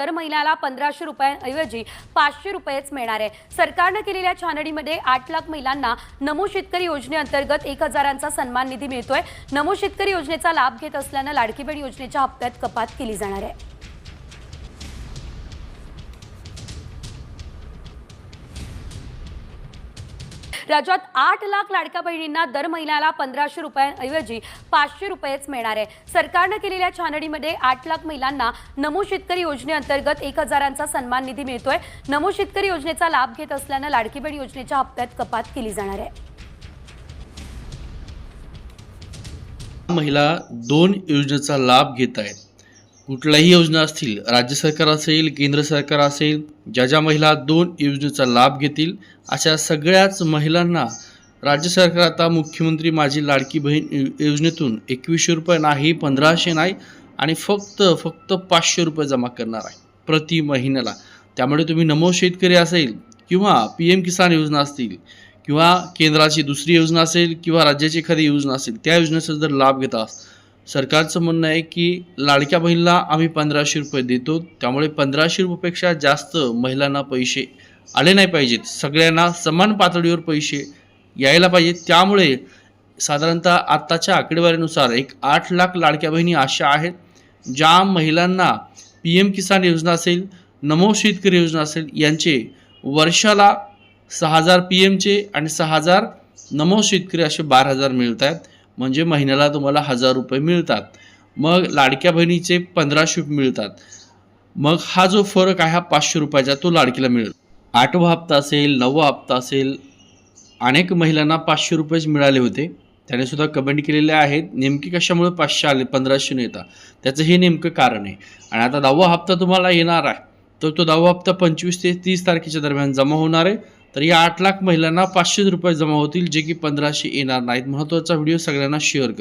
दर महिन्याला पंधराशे रुपयांऐवजी पाचशे रुपयेच मिळणार आहे. सरकारनं केलेल्या छाननीमध्ये आठ लाख महिलांना नमो शेतकरी योजनेअंतर्गत एक हजारांचा सन्मान निधी मिळतोय. नमो शेतकरी योजनेचा लाभ घेत असल्यानं लाडकी बहीण योजनेच्या हप्त्यात कपात केली जाणार आहे. राज्यात आठ लाख लाडक्या बहिणींना दर महिन्याला पंधराशे रुपयांऐवजी पाचशे रुपयेच मिळणार आहे. सरकारनं केलेल्या छाननीमध्ये आठ लाख महिलांना नमो शेतकरी योजनेअंतर्गत एक हजारांचा सन्मान निधी मिळतोय. नमो शेतकरी योजनेचा लाभ घेत असल्यानं लाडकी बहीण योजनेच्या हप्त्यात कपात केली जाणार आहे. महिला दोन योजनेचा लाभ घेत आहेत. कुठल्याही योजना असतील राज्य सरकार असेल केंद्र सरकार असेल ज्या ज्या महिला दोन योजनेचा लाभ घेतील अशा सगळ्याच महिलांना राज्य सरकार आता मुख्यमंत्री माझी लाडकी बहीण योजनेतून एकवीसशे रुपये नाही पंधराशे नाही आणि फक्त फक्त पाचशे रुपये जमा करणार आहे प्रति महिन्याला. त्यामुळे तुम्ही नमो शेतकरी असेल किंवा पी एम किसान योजना असतील किंवा केंद्राची दुसरी योजना असेल किंवा राज्याची एखादी योजना असेल त्या योजनेचा जर लाभ घेता सरकारचं म्हणणं आहे की लाडक्या बहिणीला आम्ही पंधराशे रुपये देतो. त्यामुळे पंधराशे रुपयेपेक्षा जास्त महिलांना पैसे आले नाही पाहिजेत. सगळ्यांना समान पातळीवर पैसे यायला पाहिजेत. त्यामुळे साधारणतः आत्ताच्या आकडेवारीनुसार एक आठ लाख लाडक्या बहिणी अशा आहेत. ज्या महिलांना पी एम किसान योजना असेल नमो शेतकरी योजना असेल यांचे वर्षाला सहा हजार पी एमचे आणि सहा हजार नमो शेतकरी असे बारा हजार मिळत आहेत म्हणजे महिन्याला तुम्हाला हजार रुपये मिळतात. मग लाडक्या बहिणीचे पंधराशे मिळतात. मग हा जो फरक आहे हा पाचशे रुपयाचा तो लाडकीला मिळेल. आठवा हप्ता असेल नववा हप्ता असेल अनेक महिलांना पाचशे रुपयेच मिळाले होते. त्याने सुद्धा कमेंट केलेले आहेत. नेमके कशामुळे पाचशे आले पंधराशे न येता? त्याचं हे नेमकं कारण आहे. आणि आता दहावा हप्ता तुम्हाला येणार आहे. तर तो दहावा हप्ता पंचवीस ते तीस तारखेच्या दरम्यान जमा होणार आहे. तर या आठ लाख महिलांना पाचशे रुपये जमा होतील जे की पंधराशे येणार नाहीत. महत्त्वाचा व्हिडिओ सगळ्यांना शेअर करा.